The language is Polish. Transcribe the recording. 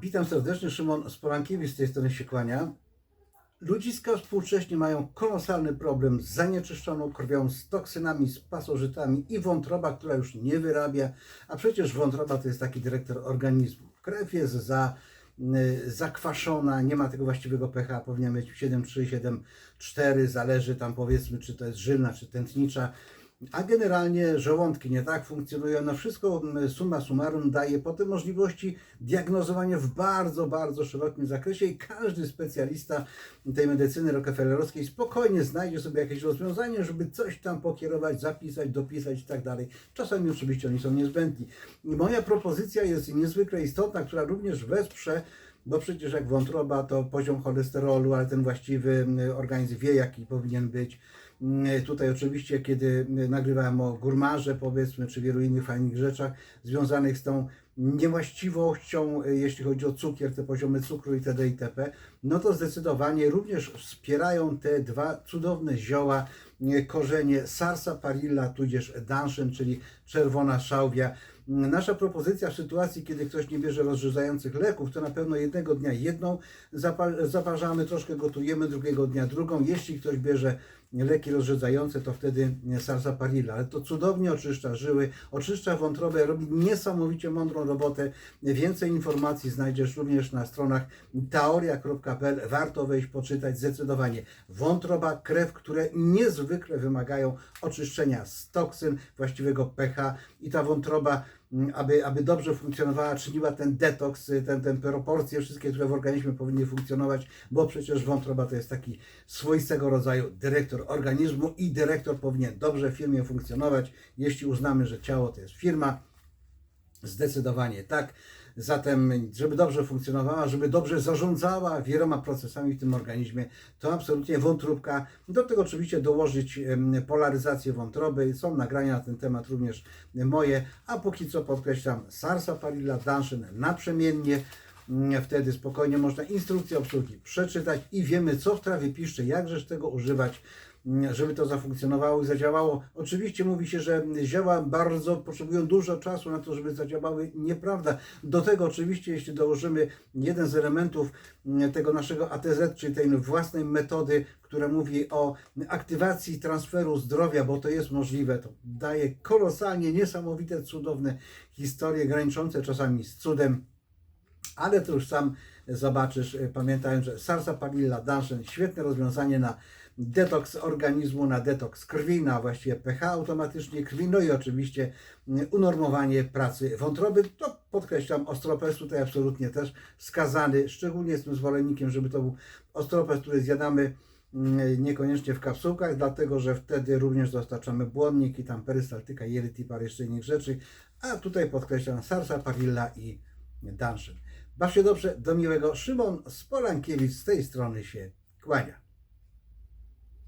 Witam serdecznie, Szymon Sporankiewicz z tej strony się kłania. Ludziska współcześnie mają kolosalny problem z zanieczyszczoną krwią, z toksynami, z pasożytami i wątroba, która już nie wyrabia, a przecież wątroba to jest taki dyrektor organizmu. Krew jest za, y, zakwaszona, nie ma tego właściwego pH, powinna mieć 7,3, 7,4, zależy tam powiedzmy, czy to jest żylna, czy tętnicza. A generalnie żołądki nie tak funkcjonują. No wszystko mm, summa summarum daje potem możliwości diagnozowania w bardzo, bardzo szerokim zakresie i każdy specjalista tej medycyny rockefellerowskiej spokojnie znajdzie sobie jakieś rozwiązanie, żeby coś tam pokierować, zapisać, dopisać i tak dalej. Czasami oczywiście oni są niezbędni. Moja propozycja jest niezwykle istotna, która również wesprze bo przecież jak wątroba to poziom cholesterolu, ale ten właściwy organizm wie jaki powinien być. Tutaj oczywiście, kiedy nagrywałem o gurmarze, powiedzmy, czy wielu innych fajnych rzeczach związanych z tą niewłaściwością, y, jeśli chodzi o cukier, te poziomy cukru itd. itp., no to zdecydowanie również wspierają te dwa cudowne zioła, y, korzenie sarsaparilla, tudzież danszyn, czyli czerwona szałwia. Nasza propozycja w sytuacji, kiedy ktoś nie bierze rozrzedzających leków, to na pewno jednego dnia jedną zapa- zaparzamy, troszkę gotujemy, drugiego dnia drugą. Jeśli ktoś bierze leki rozrzedzające, to wtedy sarsaparilla. Ale to cudownie oczyszcza żyły, oczyszcza wątrobę, robi niesamowicie mądrą robotę. Więcej informacji znajdziesz również na stronach teoria.pl. Warto wejść, poczytać zdecydowanie. Wątroba, krew, które niezwykle wymagają oczyszczenia z toksyn, właściwego pH i ta wątroba aby, aby dobrze funkcjonowała, czyniła ten detoks, y, ten, ten proporcje wszystkie, które w organizmie powinny funkcjonować, bo przecież wątroba to jest taki swoistego rodzaju dyrektor organizmu i dyrektor powinien dobrze w firmie funkcjonować, jeśli uznamy, że ciało to jest firma, Zdecydowanie tak. Zatem, żeby dobrze funkcjonowała, żeby dobrze zarządzała wieloma procesami w tym organizmie, to absolutnie wątróbka. Do tego oczywiście dołożyć polaryzację wątroby. Są nagrania na ten temat również moje, a póki co podkreślam sarsaparilla, danszyn naprzemiennie. Mm, Wtedy spokojnie można instrukcję obsługi przeczytać i wiemy, co w trawie piszczy, jakżeż tego używać, żeby to zafunkcjonowało i zadziałało. Oczywiście mówi się, że zioła bardzo potrzebują dużo czasu na to, żeby zadziałały. Nieprawda. Do tego oczywiście, jeśli dołożymy jeden z elementów mm, tego naszego ATZ, czyli tej własnej metody, która mówi o aktywacji transferu zdrowia, bo to jest możliwe, to daje kolosalnie niesamowite, cudowne historie, graniczące czasami z cudem ale to już sam zobaczysz, y, pamiętając, że sarsaparilla, danszyn, świetne rozwiązanie na detoks organizmu, na detoks krwi, na właściwie pH automatycznie krwi, no i oczywiście y, unormowanie pracy wątroby. To podkreślam, ostropes tutaj absolutnie też skazany, szczególnie jestem zwolennikiem, żeby to był ostropes, który zjadamy mm, niekoniecznie w kapsułkach, dlatego że wtedy również dostarczamy błonnik i tam perystaltyka, jelit i parę jeszcze innych rzeczy, a tutaj podkreślam sarsaparilla i danszyn. Baw się dobrze, do miłego. Szymon Spolankiewicz z tej strony się kłania.